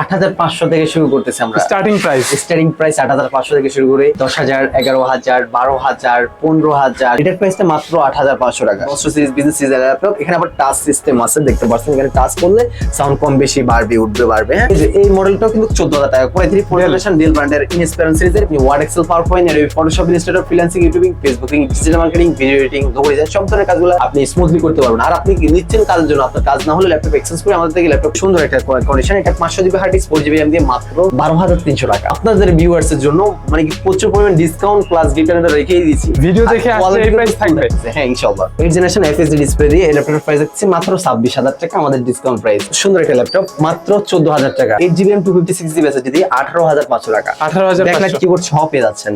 আট হাজার পাঁচশো থেকে শুরু করতেছি আমরা। স্টার্টিং প্রাইস স্টার্টিং প্রাইস আট হাজার পাঁচশো থেকে শুরু করে দশ হাজার এগারো হাজার বারো হাজার পনেরো হাজার। এটার প্রাইসটা মাত্র আট হাজার পাঁচশো টাকা। সিরিজ বিজনেস সিরিজ ল্যাপটপ এখানে আবার টাচ সিস্টেম আছে দেখতে পাচ্ছেন। এখানে টাচ করলে সাউন্ড কম বেশি বাড়বে উঠবে বাড়বে হ্যাঁ? এই মডেলটাও কিন্তু চোদ্দ হাজার টাকা করে। থ্রি ফোর জেনারেশন ডেল ব্র্যান্ডের ইনস্পিরেন্স সিরিজের আপনি ওয়ার্ড এক্সেল পাওয়ার পয়েন্ট এর Photoshop freelancing YouTubing Facebooking digital marketing video editing logo design সব ধরনের কাজগুলো আপনি স্মুথলি করতে পারবেন। আর আপনি কি নিচ্ছেন কাজের জন্য? আপনার কাজ না হলে ল্যাপটপ এক্সচেঞ্জ করে আমাদের থেকে ল্যাপটপ সুন্দর একটা কন্ডিশন এটা পাঁচশো GB hard disk four GB RAM দিয়ে মাত্র বারো হাজার তিনশো টাকা। আপনাদের ভিউয়ার্স এর জন্য মানে প্রচুর পরিমাণ ডিসকাউন্ট প্লাস গিফট রেখেই দিয়েছি। আর দেখে আসলে এই কিন্তু থাকবে? হ্যাঁ ইনশাআল্লাহ। এইট জেনারেশন এফএসডি ডিসপ্লে দিয়ে এই ল্যাপটপের প্রাইস হচ্ছে মাত্র ছাব্বিশ হাজার টাকা আমাদের ডিসকাউন্ট প্রাইস সুন্দর একটা ল্যাপটপ মাত্র চোদ্দ হাজার টাকা। Eight GB two fifty six GB SSD দিয়ে আঠারো হাজার পাঁচশো টাকা। 18,500 কিবোর্ড সহ পেয়ে যাচ্ছেন।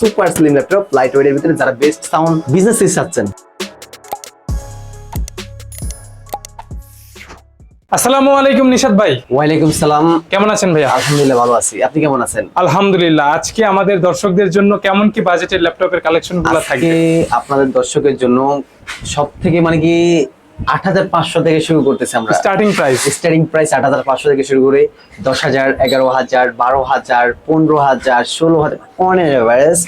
সুপার স্লিম ল্যাপটপ লাইট ওয়েটের ভিতরে যারা বেস্ট সাউন্ড বিজনেস চাচ্ছেন। আসসালামু আলাইকুম নিশাদ ভাই। ওয়ালাইকুম সালাম। কেমন আছেন ভাইয়া? আলহামদুলিল্লাহ ভালো আছি। আপনি কেমন আছেন? আলহামদুলিল্লাহ আজকে আমাদের দর্শকদের জন্য কেমন কি বাজেটের ল্যাপটপের কালেকশনগুলো আজকে থাকবে? আপনাদের দর্শকের জন্য সব থেকে মানে কি আট হাজার পাঁচশো থেকে শুরু করতেছি আমরা। স্টার্টিং প্রাইস স্টার্টিং প্রাইস আট হাজার পাঁচশো থেকে শুরু করে দশ হাজার এগারো হাজার বারো হাজার পনেরো হাজার ষোলো হাজার অনেক এভারেজ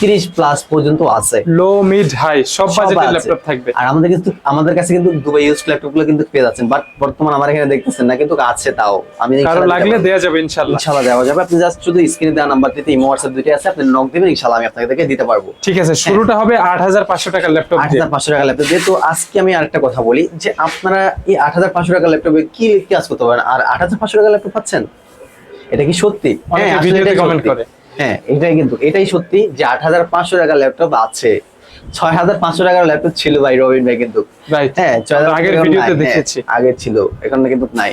তিরিশ প্লাস পর্যন্ত আছে। লো মিড হাই সব বাজেটের ল্যাপটপ থাকবে। আর আমাদের কিন্তু আমাদের কাছে কিন্তু দুবাই ইউজ ল্যাপটপগুলো কিন্তু পেয়ে যাচ্ছেন। বাট বর্তমান আমার এখানে দেখতেছেন না কিন্তু আছে তাও। আমি কারও লাগলে দেয়া যাবে ইনশাল্লাহ ইনশাআল্লাহ দেওয়া যাবে। আপনি জাস্ট শুধু স্ক্রিনে দেওয়া নাম্বারটিতে ইমো হোয়াটসঅ্যাপ দুইটা আছে আপনি নক দিবেন ইনশাআল্লাহ আমি আপনাকে দিতে পারব। ঠিক আছে শুরুটা হবে আট হাজার পাঁচশো টাকার ল্যাপটপ দিয়ে। হাজার পাঁচশো টাকা ল্যাপটপ দিয়ে। তো আজকে আমি আরেকটা কথা বলি যে আপনারা এই আট হাজার পাঁচশো টাকা ল্যাপটপে কি কাজ করতে পারেন? আর আট হাজার পাঁচশো টাকা ল্যাপটপ পাচ্ছেন? এটা কি সত্যি? অনেকে হ্যাঁ, ভিডিওতে comment সত্যি। করে। হ্যাঁ এটাই কিন্তু এটাই সত্যি যে আট হাজার পাঁচশো টাকা ল্যাপটপ আছে। ছয় হাজার পাঁচশো টাকার ল্যাপটপ ছিল ভাই রবিন ভাই কিন্তু। হ্যাঁ আগের ভিডিওতে হ্যাঁ, দেখেছি। আগে ছিল এখন কিন্তু নাই।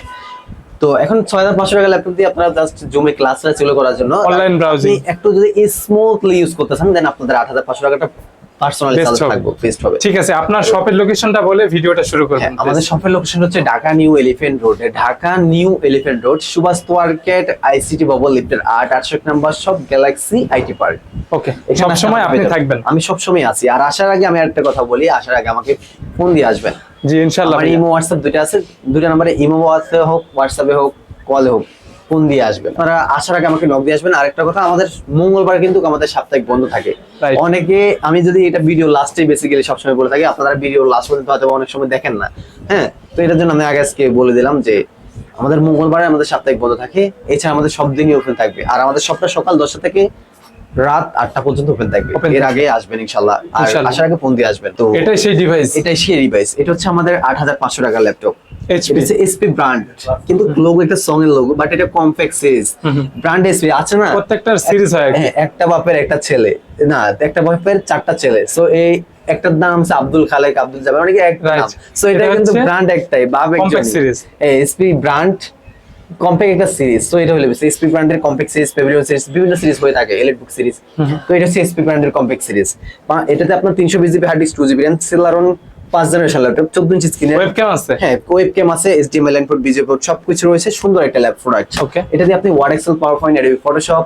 তো এখন ছয় হাজার পাঁচশো টাকা ল্যাপটপ দিয়ে আপনারা জাস্ট জুমে ক্লাস চালু করার জন্য অনলাইন ব্রাউজিং একটু যদি স্মুথলি ইউজ করতেছেন দেন আপনাদের আট হাজার পাঁচশো টাকাটা পার্সোনালি Best চার্জ হবে। থাকবে বেস্ট হবে। ঠিক আছে আপনার শপের লোকেশনটা বলে ভিডিওটা শুরু হ্যাঁ, করবেন আমাদের শপের লোকেশন হচ্ছে Dhaka new road Dhaka new road Subhash market ICT লিফটের আটশো নাম্বার সব গ্যালাক্সি আইটি পার্ক ওকে সব সময় আপনি থাকবেন। আমি সব সময় আছি আর আসার আগে আমি একটা কথা বলি আসার আগে আমাকে ফোন দিয়ে আসবেন। জি ইনশাল্লাহ আমার ইমো হোয়াটসঅ্যাপ দুটো আছে দুটো নাম্বারে ইমো আছে হোক হোয়াটসঅ্যাপে হোক কলে হোক। ফোন দিয়ে আসবেন? আপনারা আসার আগে আমাকে নক দিয়ে আসবেন। আরেকটা কথা আমাদের মঙ্গলবার কিন্তু আমাদের সাপ্তাহিক বন্ধ থাকে. অনেকে আমি যদি এটা ভিডিও লাস্টে বেসিক্যালি সবসময় বলে থাকি আপনারা ভিডিও লাস্ট পর্যন্ত হয়তো অনেক সময় দেখেন না। হ্যাঁ? তো এটার জন্য আমি আগে আজকে বলে দিলাম যে আমাদের মঙ্গলবারে আমাদের সাপ্তাহিক বন্ধ থাকে। এছাড়া আমাদের সব দিনই ওপেন থাকবে। আর আমাদের সবটা সকাল দশটা থেকে রাত আটটা পর্যন্ত ওপেন থাকবে। এর আগে আসবেন ইনশাল্লাহ। আর। আসার আগে ফোন দিয়ে আসবেন। তো এটাই সেই ডিভাইস এটাই সেই ডিভাইস এটা হচ্ছে আমাদের আট হাজার পাঁচশো টাকার ল্যাপটপ এসপি ব্র্যান্ড কিন্তু লোগো সং এর লোগো বাট এটা compact series brand H P আছে না? সিরিজ হয়। হ্যাঁ, একটা বাপের একটা ছেলে। না একটা বাপের চারটা ছেলে। সো এই একটার নাম হচ্ছে আব্দুল খালেক আব্দুল জাবের অনেকে একটা নাম। সো এটা কিন্তু ব্র্যান্ড একটাই বাপ compact series। SP brand compact একটা সিরিজ তো এটা হলো এসপি ব্র্যান্ডের কম্প্যাক্ট সিরিজ সিরিজ বিভিন্ন সিরিজ হয়ে থাকে এলিট বুক সিরিজ তো এটা হচ্ছে এসপি ব্র্যান্ডের কম্প্যাক্ট সিরিজ এটাতে আপনার তিনশো বিশ G B hard disk two G B RAM Celeron পাঁচ জেনারেশন ল্যাপটপ চোদ্দ ইঞ্চি স্ক্রিনের ওয়েবক্যাম আছে? হ্যাঁ ওয়েবক্যাম আছে এইচডিএমএল ইনপুট বিজে পোর্ট সবকিছু রয়েছে সুন্দর একটা ল্যাব প্রোডাক্ট ওকে এটা দিয়ে আপনি Word Excel PowerPoint Adobe Photoshop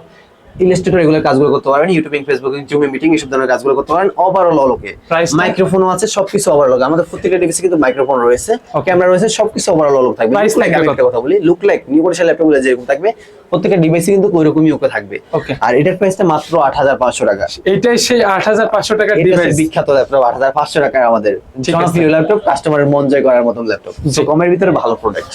Illustrator এগুলো কাজগুলো করতে পারবেন ইউটিউবিং ফেসবুকিং জুমে মিটিং এসব ধরনের কাজগুলো করতে পারেন। ওভারঅল অলোকে? মাইক্রোফোনও আছে সবকিছু ওভারঅল আমাদের প্রত্যেকটা ডিভাইসে কিন্তু মাইক্রোফোন রয়েছে ক্যামেরা রয়েছে সবকিছু ওভারঅল অলোক থাকবে। Like থাকবে আমি একটা কথা বলি লুক লাইক নিউ কন্ডিশন ল্যাপটপগুলো যেরকম থাকবে প্রত্যেকটা ডিভাইসে কিন্তু ওইরকমই ওকে থাকবে. আর এটার প্রাইসটা মাত্র আট হাজার পাঁচশো টাকা। এটাই সেই আট হাজার পাঁচশো টাকার ডিভাইস বিখ্যাত ল্যাপটপ আট হাজার পাঁচশো টাকার আমাদের জনপ্রিয় ল্যাপটপ কাস্টমারের মন জয় করার মতন ল্যাপটপ। কমের ভিতরে ভালো প্রোডাক্ট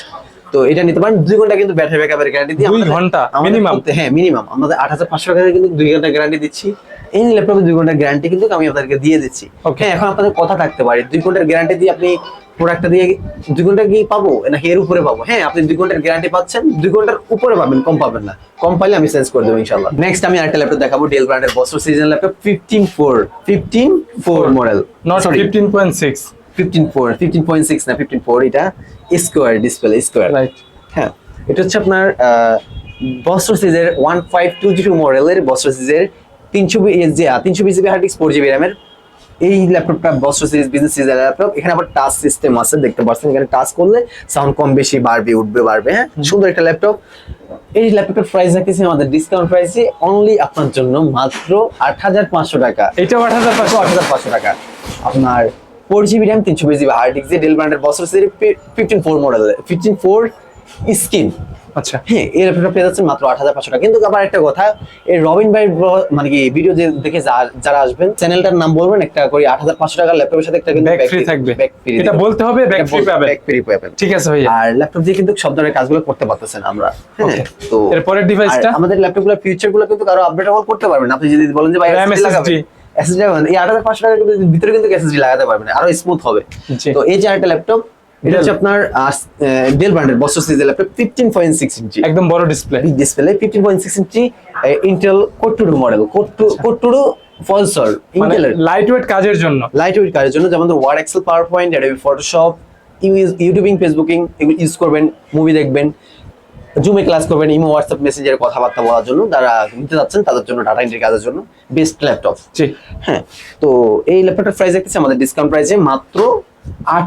তো এটা নিতে পারেন। দুই ঘণ্টা কিন্তু ব্যাটারি ব্যাকআপের গ্যারান্টি দিই দুই ঘণ্টা? প্রত্যেক- হ্যাঁ মিনিমাম আমাদের আট হাজার পাঁচশো টাকা কিন্তু দুই ঘণ্টা গ্যারান্টি দিচ্ছি। এই ল্যাপটপে দুই ঘণ্টার গ্যারান্টি কিন্তু আমি আপনাদেরকে দিয়ে দিচ্ছি। হ্যাঁ এখন আপনাদের কথা থাকতে পারে। দুই ঘণ্টার গ্যারান্টি দিয়ে আপনি প্রোডাক্টটা দিয়ে দুই ঘণ্টা কি পাবো? নাকি এর উপরে পাবো। হ্যাঁ আপনি দুই ঘণ্টার গ্যারান্টি পাচ্ছেন। দুই ঘণ্টার উপরে পাবেন কম পাবেন না। কম পাইলে আমি চেঞ্জ করে দেবো ইনশাল্লাহ নেক্সট আমি আরেকটা ল্যাপটপ দেখাবো ডেল ব্র্যান্ডের Vostro season laptop fifteen four fifteen four model not fifteen point six fifteen four fifteen point six না ফিফটিন ফোর এটা স্কোয়ার ডিসপ্লে স্কোয়ার রাইট হ্যাঁ এটা হচ্ছে আপনার বস্ত্র সিজের ওয়ান ফাইভ টু জিরো মডেলের বস্ত্র সিজের তিনশো যে তিনশো বিশ GB hard disk four GB র্যামের এই ল্যাপটপটা বস্ত্র সিরিজ বিজনেস সিরিজের ল্যাপটপ এখানে আবার টাচ সিস্টেম আছে দেখতে পাচ্ছেন এখানে টাচ করলে সাউন্ড কম বেশি বাড়বে উঠবে বাড়বে হ্যাঁ? সুন্দর একটা ল্যাপটপ এই ল্যাপটপের প্রাইস রাখতেছি আমাদের ডিসকাউন্ট প্রাইসে অনলি আপনার জন্য মাত্র আট হাজার পাঁচশো টাকা। এটাও আট হাজার পাঁচশো। আট হাজার পাঁচশো টাকা। আপনার ফোর জিবি র্যাম তিনশো বিশ জিবি হার্ড ডিস্ক ডেল ব্র্যান্ডের বছর series fifteen four model fifteen four skin আচ্ছা। হ্যাঁ ল্যাপটপটা পেয়ে যাচ্ছেন মাত্র আট হাজার পাঁচশো টাকা। কিন্তু আবার একটা কথা এই রবিন ভাই মানে কি ভিডিও যে দেখে যারা আসবেন চ্যানেলটার নাম বলবেন একটা করে আট হাজার পাঁচশো টাকার ল্যাপটপের সাথে একটা কিন্তু ব্যাক ফ্রি থাকবে। এটা বলতে হবে ব্যাক ফ্রি পাবেন। ব্যাক ফ্রি পাবেন। ঠিক আছে ভাইয়া। আর ল্যাপটপ দিয়ে কিন্তু সব ধরনের কাজগুলো করতে পারতেছেন আমরা। হ্যাঁ তো এরপরের ডিভাইসটা আমাদের ল্যাপটপগুলো ফিউচারগুলো কিন্তু আরও আপডেটেবল করতে পারবেন আপনি যদি বলেন যে ভাই লাগাবেন। এসএসডি এই আট হাজার পাঁচশো টাকার ভিতরে কিন্তু এসএসডি লাগাতে পারবেন আরও স্মুথ হবে। তো এই যে আরেকটা ল্যাপটপ এটা হচ্ছে আপনার ডেল ব্র্যান্ডের বছর সিরিজের laptop fifteen point six inch একদম বড় display display fifteen point six inch Intel core two duo model core two core two duo ফলসর ইন্টেলের লাইট ওয়েট কাজের জন্য। লাইট ওয়েট কাজের জন্য যেমন Word Excel power point Adobe Photoshop YouTubing Facebooking এগুলো use করবেন মুভি দেখবেন। জুমে ক্লাস করবেন ইমো হোয়াটসঅ্যাপ মেসেঞ্জারে কথাবার্তা বলার জন্য যারা নিতে যাচ্ছেন তাদের জন্য ডাটা এন্ট্রি কাজের জন্য বেস্ট ল্যাপটপ জি। হ্যাঁ তো এই ল্যাপটপটার প্রাইস দেখতেছি আমাদের ডিসকাউন্ট প্রাইসে মাত্র আট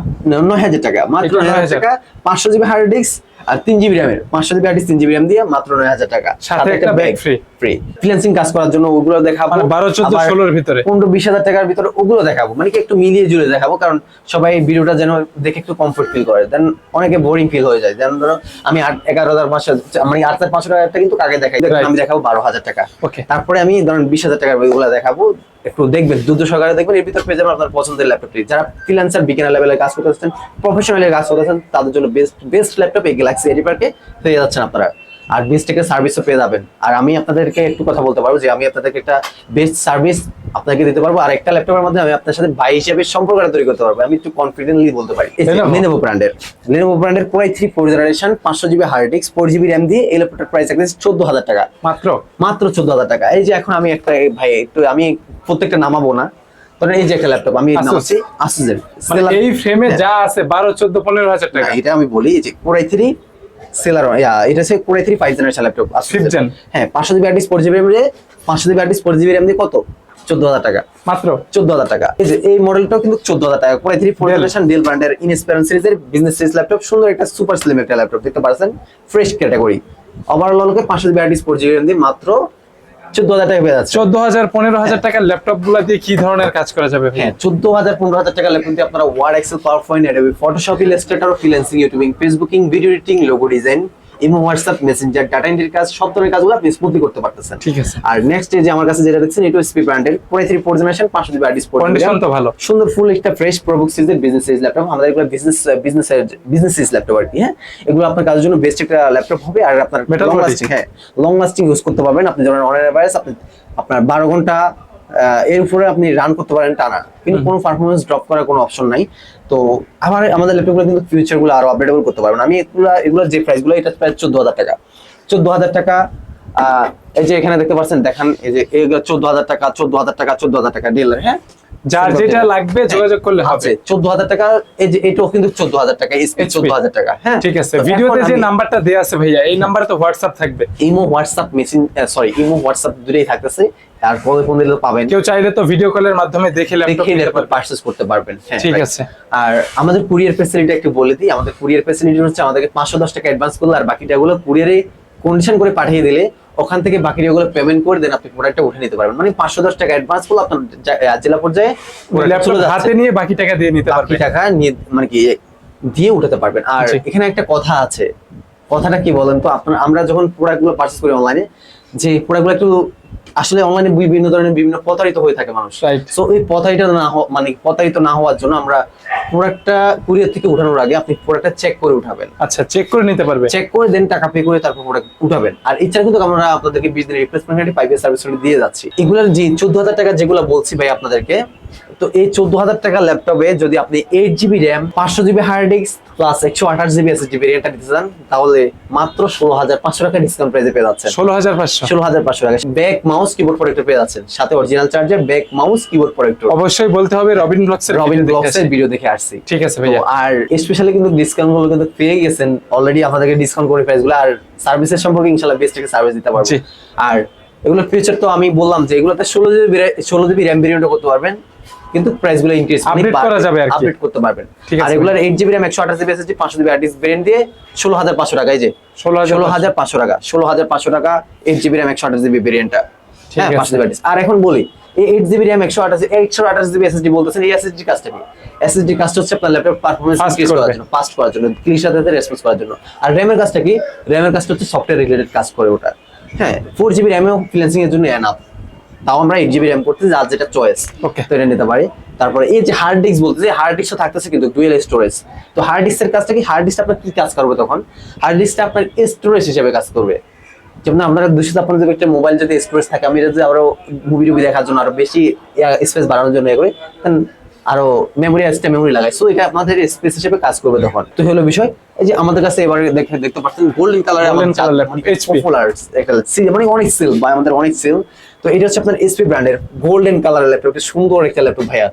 নয় হাজার টাকা মাত্র নয় হাজার। 9,000 টাকা পাঁচশো জিবি হার্ড ডিস্ক আর তিন জিবি র্যামের পাঁচশো জিবি ডিস্ক তিন জিবি র্যাম দিয়ে মাত্র নয় হাজার টাকা। সাথে একটা bag free। ফ্রি ফ্রিল্যান্সিং কাজ করার জন্য ওগুলো দেখাবো। মানে বারো চোদ্দ ষোলোর ভিতরে। পনেরো বিশ হাজার টাকার ভিতরে ওগুলো দেখাবো। মানে কি একটু মিলিয়ে জুড়ে দেখাবো কারণ সবাই ভিডিওটা যেন দেখে একটু কমফোর্ট ফিল করে। দেন অনেকে বোরিং ফিল হয়ে যায়। যেন ধরো আমি আট এগারো হাজার পাঁচশো মানে আট হাজার পাঁচশো টাকাটা কিন্তু কাকে দেখাই? আমি দেখাবো বারো হাজার টাকা। ওকে তারপরে আমি ধরেন বিশ হাজার টাকার বইগুলো দেখাবো। একটু দেখবেন দ্রুত সহকারে দেখবেন এর ভিতর পেয়ে যাবেন আপনার পছন্দের ল্যাপটপটি যারা ফ্রিল্যান্সার বিজ্ঞান লেভেলে কাজ করতেছেন প্রফেশনালি কাজ করতেছেন তাদের জন্য বেস্ট বেস্ট ল্যাপটপ এই গ্যালাক্সি এডি পার্কে পেয়ে যাচ্ছেন আপনারা। আর থেকে সার্ভিসও পেয়ে যাবেন। আর আমি আপনাদেরকে একটু কথা বলতে পারব যে আমি আপনাদেরকে একটা বেস্ট সার্ভিস আপনাকে দিতে পারব আর একটা ল্যাপটপের মধ্যে আমি আপনার সাথে ভাই হিসেবে সম্পর্কটা তৈরি করতে পারব। আমি একটু কনফিডেন্টলি বলতে পারি। লেনোভো ব্র্যান্ডের লেনোভো ব্র্যান্ডের থ্রি ফোর জেনারেশন পাঁচশো GB hard disk four GB RAM দিয়ে এই ল্যাপটপটার প্রাইস একদম চোদ্দ হাজার টাকা। মাত্র? মাত্র চোদ্দ হাজার টাকা। এই যে এখন আমি একটা ভাই একটু আমি প্রত্যেকটা নামাবো না। এই যে একটা ল্যাপটপ আমি নামাচ্ছি মানে এই ফ্রেমে যা আছে বারো চোদ্দ পনেরো হাজার টাকা। এটা আমি বলি যে কোরাই থ্রি সেলার এটা হচ্ছে core i three five generation laptop R fifth gen হ্যাঁ পাঁচশো GB hard four GB RAM পাঁচশো GB hard four GB RAM দিয়ে কত? চোদ্দ হাজার টাকা। মাত্র? চোদ্দ হাজার টাকা। এই যে এই মডেলটাও কিন্তু চোদ্দ হাজার টাকা। Core i three four. Generation Dell ব্র্যান্ডের ইনস্পায়ার সিরিজের বিজনেস সিরিজ ল্যাপটপ সুন্দর একটা সুপার স্লিম একটা ল্যাপটপ দেখতে পাচ্ছেন ফ্রেশ ক্যাটাগরি ওভারঅল পাঁচশো GB hard four GB RAM দিয়ে মাত্র চোদ্দ হাজার টাকা পেয়ে যাচ্ছে। চোদ্দ হাজার পনেরো হাজার টাকার ল্যাপটপগুলা দিয়ে কি ধরনের কাজ করা যাবে হ্যাঁ চোদ্দ হাজার পনেরো হাজার ল্যাপটপ দিয়ে আপনারা Word Excel PowerPoint Photoshop Illustrator freelancing YouTubing Facebooking video editing logo design imo WhatsApp Messenger data এন্ট্রির কাজ সব ধরনের কাজগুলো আপনি স্মুথলি করতে পারতেছেন। ঠিক আছে। আর নেক্সট যে আমার কাছে যেটা দেখছেন এটা স্পি ব্র্যান্ডের core i three four generation পাঁচশো G B hard disk condition তো ভালো। সুন্দর ফুল একটা ফ্রেশ প্রবুক সিরিজের বিজনেস সিরিজ ল্যাপটপ আমাদের এগুলো business business business series laptop আর কি হ্যাঁ? এগুলো আপনার কাজের জন্য বেস্ট একটা ল্যাপটপ হবে আর আপনার লং লাস্টিং হ্যাঁ লং লাস্টিং ইউজ করতে পারবেন। আপনি যেমন অনলাইন ভাইরাস আপনি আপনার বারো ঘণ্টা আহ, এর উপরে আপনি রান করতে পারেন টানা। কিন্তু কোনো পারফরমেন্স ড্রপ করার কোনো অপশন নাই। তো আমার, আমাদের ল্যাপটপগুলো কিন্তু ফিউচারগুলো আরও আরও আপডেটেবল করতে পারবেন আমি এগুলো এগুলো যে প্রাইসগুলো এটা প্রায় চোদ্দ হাজার টাকা। চোদ্দ হাজার টাকা এই যে এখানে দেখতে পাচ্ছেন দেখান এই যে চোদ্দ হাজার টাকা চোদ্দ হাজার টাকা চোদ্দ হাজার টাকা ডিলার হ্যাঁ? যার যেটা লাগবে যোগাযোগ করলে হবে। চোদ্দ হাজার টাকা এই যে এটাও কিন্তু চোদ্দ হাজার টাকা HP চোদ্দ হাজার টাকা হ্যাঁ? ঠিক আছে ভিডিওতে যে নাম্বারটা দেয়া আছে ভাইয়া এই নাম্বারে তো হোয়াটসঅ্যাপ থাকবে। Imo WhatsApp message sorry imo WhatsApp দুটোই থাকতেছে আর ফোনে ফোন দিলে পাবেন। কেউ চাইলে তো ভিডিও কলের মাধ্যমে দেখে ল্যাপটপ ল্যাপটপ পারচেজ করতে পারবেন হ্যাঁ, ঠিক আছে। আর আমাদের কুরিয়ার ফ্যাসিলিটি একটু বলে দিই আমাদের কুরিয়ার ফ্যাসিলিটি হচ্ছে আমাদেরকে পাঁচশো দশ টাকা অ্যাডভান্স করলে আর বাকিটা গুলো কুরিয়ারে কন্ডিশন করে পাঠিয়ে দিলে ওখান থেকে বাকি গুলো পেমেন্ট করে দেন আপনি প্রোডাক্টটা উঠে নিতে পারবেন। মানে পাঁচশো দশ টাকা অ্যাডভান্স করলে আপনার জেলা পর্যায়ে যাচ্ছে। হাতে নিয়ে বাকি টাকা দিয়ে নিতে বাকি টাকা নিয়ে মানে কি দিয়ে উঠাতে পারবেন। আর এখানে একটা কথা আছে। কথাটা কি বলেন তো? আপনার আমরা যখন প্রোডাক্টগুলো পারচেস করি অনলাইনে যে প্রোডাক্টগুলো একটু আসলে অনলাইনে বিভিন্ন ধরনের বিভিন্ন প্রতারিত হয়ে থাকে মানুষ. সো এই প্রতারিত না মানে প্রতারিত না হওয়ার জন্য আমরা প্রোডাক্টটা কুরিয়ার থেকে উঠানোর আগে আপনি প্রোডাক্টটা চেক করে উঠাবেন। আচ্ছা চেক করে নিতে পারবে। চেক করে দেন টাকা পে করে তারপর প্রোডাক্ট উঠাবেন। আর কিন্তু আমরা আপনাদেরকে বিশ দিনের রিপ্লেসমেন্ট ফাইভ ইয়ার সার্ভিস দিয়ে যাচ্ছি। এগুলোর যে চোদ্দ হাজার টাকা যেগুলো বলছি ভাই আপনাদেরকে তো এই চোদ্দ হাজার টাকা ল্যাপটপে যদি আপনি এইট জিবি র্যাম পাঁচশো জিবি হার্ড ডিস্ক প্লাস একশো আঠাশ জিবি এস জিবি নিতে চান তাহলে মাত্র ষোলো হাজার পাঁচশো টাকা ডিসকাউন্ট প্রাইসে পেয়ে যাচ্ছেন। ষোলো হাজার পাঁচশো। ষোলো হাজার পাঁচশো টাকা। ব্যাক মাউস কিবোর্ড প্রোডাক্টর পেয়ে যাচ্ছেন। সাথে original charger bag mouse keyboard protector অবশ্যই বলতে হবে রবিন ব্লগস রবিন ব্লগস এর ভিডিও দেখে আসছি ঠিক আছে ভাইয়া। আর স্পেশালি কিন্তু ডিসকাউন্টগুলো কিন্তু পেয়ে গেছেন অলরেডি আমাদেরকে ডিসকাউন্ট করে প্রাইসগুলো আর সার্ভিসের সম্পর্কে ইনশাল্লাহ বেস্ট একটা সার্ভিস দিতে পারব। আর এগুলো ফিচার তো আমি বললাম যে এগুলোতে ষোলো জিবি ষোলো জিবি র্যাম ভেরিয়েন্ট করতে পারবেন কিন্তু প্রাইসগুলো ইনক্রিজ Upgrade করা যাবে আর। আপডেট করতে পারবেন। আর এগুলোর এইট জিবি র্যাম একশো আঠাশ জিবি এসএসডি পাঁচশো জিবি হার্ড ভেরিয়েন্ট দিয়ে ষোলো হাজার পাঁচশো টাকা এই যে ষোলো হাজার ষোলো হাজার পাঁচশো। টাকা ষোলো হাজার পাঁচশো টাকা এইট জিবি র্যাম একশো আঠাশ জিবি ভেরিয়েন্টটা ঠিক হ্যাঁ আছে। পাঁচশো জিবি আর এখন বলি এইট জিবি র্যাম একশো আঠাশ একশো আঠাশ জিবি এসএসডি বলতেছেন এই এসএসডি কাজটা কি? এসএসডি কাজটা হচ্ছে আপনার ল্যাপটপ পারফরমেন্স ইনক্রিজ করার জন্য ফাস্ট করার জন্য ক্লিক সাথে রেসপন্স করার জন্য। আর র্যামের কাজটা কি? র্যামের কাজটা হচ্ছে সফটওয়্যার রিলেটেড কাজ করে ওটা। হ্যাঁ ফোর জিবি র্যামেও ফ্রিল্যান্সিং এর জন্য এনাফ তাও আমরা এইট জিবি র্যাম করতে যার যেটা চয়েস. তো এটা নিতে পারি। তারপরে এই যে হার্ড ডিস্ক বলতেছে হার্ড ডিস্কটা থাকতেছে কিন্তু ডুয়েল স্টোরেজ তো হার্ড ডিস্কের কাজটা কি? হার্ড ডিস্কটা আপনার কি কাজ করবে তখন? হার্ড ডিস্কটা আপনার স্টোরেজ হিসেবে কাজ করবে। যেমন আপনারা দুশো ছাপ্পান্ন জিবি একটা মোবাইল যদি স্টোরেজ থাকে আমি যদি আরও মুভি টুভি দেখার জন্য আরও বেশি স্পেস বাড়ানোর জন্য এ করি আরও মেমোরি এক্সট্রা মেমোরি লাগাই। সো এটা আমাদের স্পেস হিসেবে কাজ করবে তখন। তো হলো বিষয় এই যে আমাদের কাছে এবারে দেখে দেখতে পাচ্ছেন গোল্ডেন HP পপুলার একটা সি- মানে অনেক সেল বা আমাদের অনেক সেল তো এটা হচ্ছে আপনার এসপি ব্র্যান্ডের গোল্ডেন কালারের ল্যাপটপ সুন্দর একটা ল্যাপটপ ভাইয়া।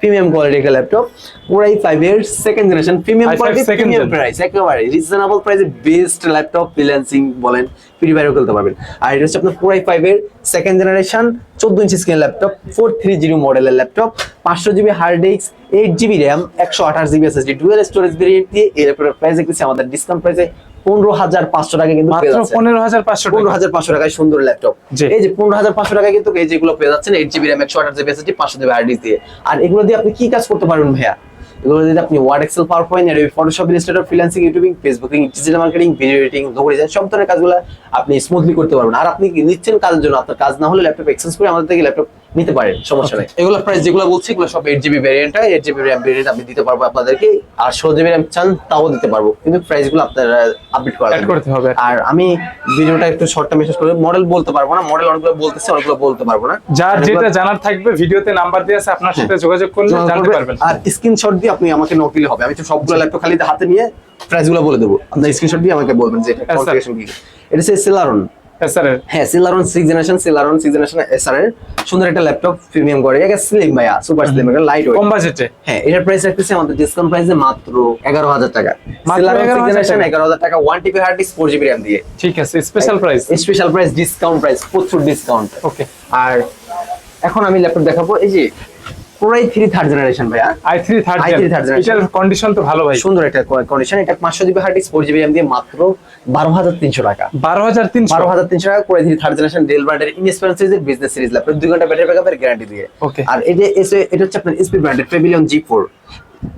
প্রিমিয়াম কোয়ালিটি একটা ল্যাপটপ পুরাই ফাইভ এর second generation premium quality premium price একেবারে রিজনেবল প্রাইসে বেস্ট ল্যাপটপ ফ্রিল্যান্সিং বলেন ফ্রি ফায়ারও খেলতে পারবেন। আর এটা হচ্ছে আপনার পুরাই ফাইভ এর সেকেন্ড জেনারেশন চোদ্দ inch screen laptop four three zero মডেলের ল্যাপটপ পাঁচশো GB hard disk eight GB RAM একশো আঠাশ GB SSD dual storage variant দিয়ে এই ল্যাপটপের প্রাইস দেখতেছি আমাদের ডিসকাউন্ট প্রাইসে পনেরো হাজার পাঁচশো টাকা কিন্তু। পনেরো হাজার পাঁচশো পনেরো হাজার পাঁচশো টাকায় সুন্দর ল্যাপটপ। এই যে পনেরো হাজার পাঁচশো টাকায় কিন্তু এই যেগুলো পেয়ে যাচ্ছেন এইট জিবি র্যাম একশো আঠাশ জিবি এসএসডি পাঁচশো জিবি হার্ড ডিস্ক দিয়ে। আর এগুলো দিয়ে আপনি কি কাজ করতে পারবেন ভাইয়া? এগুলো দিয়ে আপনি Word Excel PowerPoint Adobe Photoshop Illustrator freelancing YouTubing Facebooking digital marketing video editing logo design সব ধরনের কাজগুলো আপনি স্মুথলি করতে পারবেন। আর আপনি নিচ্ছেন কাজের জন্য? আপনার কাজ না হলে ল্যাপটপ এক্সচেঞ্জ করে আমাদের থেকে ল্যাপটপ নিতে পারেন সমস্যা নেই। এগুলো প্রাইস যেগুলো বলছি এগুলো সব এইট জিবি হয় এইট জিবি র্যাম ভ্যারিয়েন্ট আপনি দিতে পারব আপনাদেরকে। আর ষোলো জিবি র্যাম চান তাও দিতে পারব। কিন্তু প্রাইসগুলো আপনারা আপডেট করা করতে হবে। আর আমি ভিডিওটা একটু শর্টটা মেসেজ করে মডেল বলতে পারব না মডেল অনেকগুলো বলতেছে অনেকগুলো বলতে পারব না। যার যেটা জানার থাকবে ভিডিওতে নাম্বার দিয়ে আছে আপনার সাথে যোগাযোগ করলে জানতে পারবেন। আর স্ক্রিনশট দিয়ে আপনি আমাকে নক দিলে হবে। আমি তো সবগুলো ল্যাপটপ খালি হাতে নিয়ে প্রাইসগুলো বলে দেবো। আপনার স্ক্রিনশট দিয়ে আমাকে বলবেন যে sir. কনফিগারেশন কি। এটা সেলারন হ্যাঁ Celeron six generation Celeron six generation S R. সুন্দর একটা ল্যাপটপ প্রিমিয়াম করে এটা স্লিম ভাইয়া সুপার স্লিম একটা লাইট ওয়েট কম বাজেটে হ্যাঁ এটার প্রাইস রাখতেছে আমাদের ডিসকাউন্ট প্রাইসে মাত্র এগারো হাজার টাকা। সিলারন সিক্স জেনারেশন এগারো হাজার টাকা? One hard disk four GB RAM দিয়ে। ঠিক আছে special price special price discount price প্রচুর ডিসকাউন্ট ওকে আর এখন আমি ল্যাপটপ দেখাবো এই যে পুরাই থ্রি থার্ড জেনারেশন ভাইয়া। I three third i3 third generation। এটার কন্ডিশন তো ভালো ভাই। সুন্দর একটা কন্ডিশন এটা পাঁচশো GB hard disk four GB RAM দিয়ে মাত্র বারো হাজার তিনশো টাকা। বারো হাজার তিনশো। বারো হাজার তিনশো টাকা করে থার্ড জেনারেশন ডেল ব্র্যান্ডের সিরিজের বিজনেস সিরিজ ল্যাপটপ দুই ঘণ্টা ব্যাটারি ব্যাকআপের গ্যারান্টি দিয়ে। Okay. আর এই যে এসে এটা হচ্ছে আপনার এসপি ব্র্যান্ডের Pavilion G four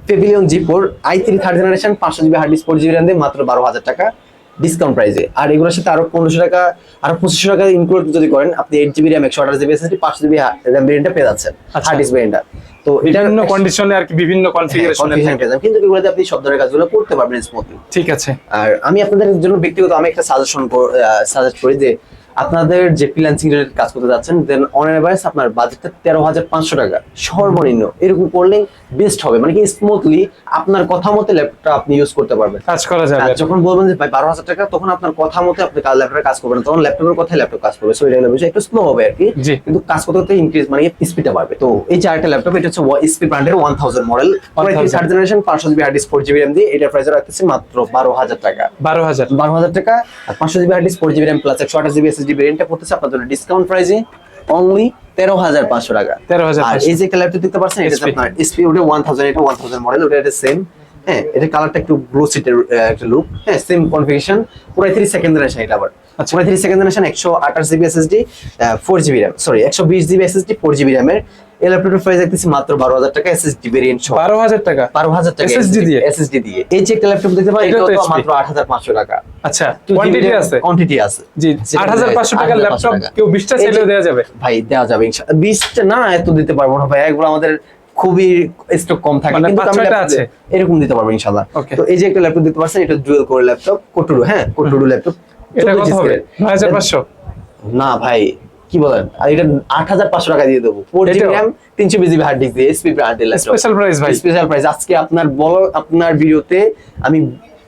Pavilion G four I three third generation পাঁচশো GB hard disk four GB RAM দিয়ে মাত্র বারো হাজার টাকা। ডিসকাউন্ট প্রাইসে আর এগুলোর সাথে আরও পনেরোশো টাকা আরও পঁচিশশো টাকা ইনক্লুড যদি করেন আপনি এইট জিবি র্যাম একশো আঠাশ জিবি এসএসডি পাঁচশো জিবি র্যাম ভেরিয়েন্টটা পেয়ে যাচ্ছেন। হার্ড ডিস্ক ভেরিয়েন্টটা তো এটা বিভিন্ন কন্ডিশনে আর কি বিভিন্ন কনফিগারেশনে কনফিগারেশন কিন্তু এগুলোতে আপনি সব ধরনের কাজগুলো করতে পারবেন স্মুথলি ঠিক আছে। আর আমি আপনাদের জন্য ব্যক্তিগত আমি একটা সাজেশন সাজেস্ট করি যে আপনাদের যে ফ্রিল্যান্সিং রিলেটেড কাজ করতে যাচ্ছেন দেন অন এভারেজ আপনার বাজেটটা তেরো হাজার পাঁচশো টাকা। সর্বনিম্ন। এরকম করলে বেস্ট হবে। মানে কি স্মুথলি আপনার কথা মতো ল্যাপটপটা আপনি ইউজ করতে পারবেন। কাজ করা যাবে। যখন বলবেন যে ভাই বারো হাজার টাকা তখন আপনার কথা মতো আপনি কাজ ল্যাপটপে কাজ করবেন তখন ল্যাপটপের কথাই ল্যাপটপ কাজ করবে। সো এটা বিষয়। একটু স্লো হবে আর কি। কিন্তু কাজ করতে করতে ইনক্রিজ মানে স্পিডটা বাড়বে। তো এই যে আরেকটা ল্যাপটপ এটা হচ্ছে স্পি ব্র্যান্ডের one thousand model 1000 third generation পাঁচশো GB hard disk four GB RAM দিয়ে। এটা প্রাইস রাখতেছি মাত্র বারো হাজার টাকা। বারো হাজার। বারো হাজার টাকা। আর পাঁচশো GB hard disk four GB RAM plus একশো আঠাশ জিবি এসএসডি ভেরিয়েন্টটা পড়তেছে আপনার জন্য ডিসকাউন্ট প্রাইসে অনলি তেরো হাজার পাঁচশো টাকা। 13,500 আর এই যে একটা ল্যাপটপ দেখতে পাচ্ছেন এটা আপনার এসপি ওটা ওয়ান থাউজেন্ড এটা ওয়ান থাউজেন্ড মডেল ওটা এটা সেম হ্যাঁ এটা কালারটা একটু ব্লু সিটের একটা লুক হ্যাঁ সেম কনফিগারেশন পুরো থ্রি সেকেন্ড জেনারেশন এটা আবার। পুরো থ্রি সেকেন্ড জেনারেশন একশো আঠাশ GB SSD four GB RAM sorry একশো বিশ জিবি এসএসডি ফোর জিবি র্যামের এই ল্যাপটপের প্রাইস দেখতেছি মাত্র বারো হাজার টাকা এসএসডি ভেরিয়েন্ট সহ। বারো হাজার টাকা? বারো হাজার টাকা SSD দিয়ে? এসএসডি দিয়ে। এই যে একটা ল্যাপটপ দেখতে পাই এটা তো মাত্র আট হাজার পাঁচশো টাকা। আচ্ছা কোয়ান্টিটি আছে? কোয়ান্টিটি আছে। জি যেটা আট হাজার পাঁচশো টাকার ল্যাপটপ কেউ যাবে? ভাই দেওয়া যাবে ইনশাআল্লাহ না এত দিতে পারব না ভাই। এগুলো আমাদের খুবই স্টক কম থাকে মানে কিন্তু আমি আছে? এরকম দিতে পারব ইনশাআল্লাহ. তো এই যে একটা ল্যাপটপ দিতে পারছেন এটা ডুয়েল কোর ল্যাপটপ কোটুরু হ্যাঁ কোটুরু ল্যাপটপ এটা কত হবে নয় হাজার পাঁচশো? না ভাই কি বলেন? আর এটা আট হাজার পাঁচশো টাকা দিয়ে দেবো। Four GB? র্যাম তিনশো বিজিবি হার্ড ডিস্ক দিয়ে এসপি ল্যাপটপ স্পেশাল প্রাইস ভাই। স্পেশাল প্রাইস আজকে আপনার বলো আপনার ভিডিওতে আমি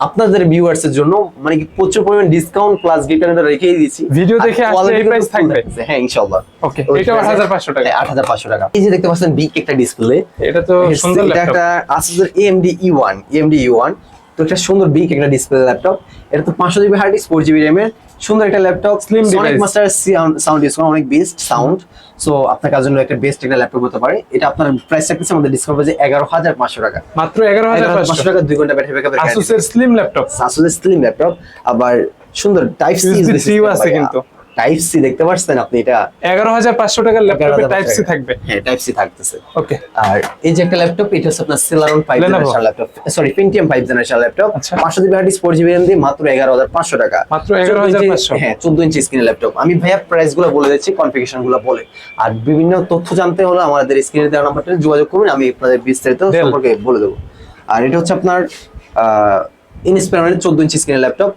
আপনাদের ভিউয়ার্স এর জন্য মানে কি প্রচুর পরিমাণ ডিসকাউন্ট প্লাস গিফট আমি রেখেই দিয়েছি। ভিডিও দেখে আসলে এই full থাকবে? হ্যাঁ ইনশাআল্লাহ। Okay, ওই এটাও price এ- 8,500 টাকা। হ্যাঁ, 8,500 টাকা। এই যে দেখতে পাচ্ছেন বিগ একটা ডিসপ্লে এটা তো সুন্দর এটা একটা Asus AMD E1 AMD E1 তো একটা সুন্দর বিগ একটা ডিসপ্লে ল্যাপটপ এটা তো 500 GB hard disk 4 GB RAM এর। সুন্দর একটা laptop slim device. Master sound use অনেক বেস্ট সাউন্ড সো আপনার কাজের জন্য একটা বেস্ট একটা ল্যাপটপ হতে পারে। এটা আপনার প্রাইস থাকতেছে আমাদের ডিসকাউন্ট প্রাইসে 11500 টাকা। মাত্র এগারো হাজার 11500 পাঁচশো। টাকা দুই ঘণ্টা ব্যাটারি ব্যাকআপ আসুসের স্লিম ল্যাপটপ এর স্লিম ল্যাপটপ আবার সুন্দর টাইপ সি USB 3 ও আছে কিন্তু। টাইপ সি দেখতে পাচ্ছেন আপনি এটা? এগারো হাজার পাঁচশো টাকার ল্যাপটপে টাইপ সি থাকবে। হ্যাঁ টাইপ সি থাকতেছে। ওকে আর এই যে একটা ল্যাপটপ এটা হচ্ছে আপনার Celeron five Lenovo। Generation laptop sorry Pentium five generation laptop আচ্ছা। পাঁচশো GB hard disk four GB RAM দিয়ে মাত্র এগারো হাজার পাঁচশো টাকা। মাত্র 11,500 হ্যাঁ চোদ্দ ইঞ্চি স্ক্রিনের ল্যাপটপ আমি ভাইয়া প্রাইসগুলো বলে দিচ্ছি কনফিগারেশনগুলো বলে। আর বিভিন্ন তথ্য জানতে হলে আমাদের স্ক্রিনে দেওয়া নাম্বারটা যোগাযোগ করুন আমি আপনাদের বিস্তারিত সম্পর্কে বলে দেবো। আর এটা হচ্ছে আপনার ইনস্পায়ারের চোদ্দ ইঞ্চি স্ক্রিনের ল্যাপটপ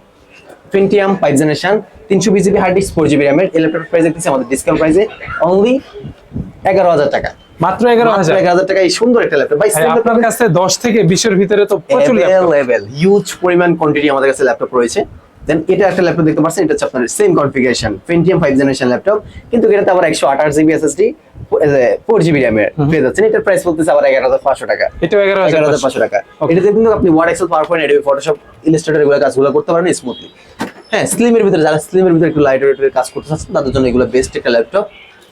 পেন্টিয়াম ফাইভ জেনারেশন তিনশো বিশ GB hard disk four GB র্যামের এই ল্যাপটপ প্রাইস দেখতেছি আমাদের ডিসকাউন্ট প্রাইসে অনলি এগারো হাজার টাকা। মাত্র এগারো হাজার? এগারো হাজার টাকা এই সুন্দর একটা ল্যাপটপ ভাই আপনার কাছে দশ থেকে বিশের ভিতরে তো প্রচুর লেভেল হিউজ পরিমাণ কোয়ান্টিটি আমাদের কাছে ল্যাপটপ রয়েছে। দেন এটা একটা ল্যাপটপ দেখতে পাচ্ছেন এটা হচ্ছে আপনার same configuration Pentium five generation laptop কিন্তু এটাতে আবার একশো আঠাশ GB SSD four GB RAM এর পেয়ে যাচ্ছেন। এটার প্রাইস বলতেছে আবার এগারো হাজার পাঁচশো টাকা। এটা এগারো হাজার এগারো হাজার পাঁচশো টাকা। এটাতে কিন্তু আপনি Word Excel PowerPoint Adobe Photoshop Illustrator এগুলো কাজগুলো করতে পারেন স্মুথলি হ্যাঁ স্লিমের ভিতরে যারা স্লিমের ভিতরে একটু লাইট কাজ করতে চাচ্ছেন তাদের জন্য এগুলো বেস্ট একটা ল্যাপটপ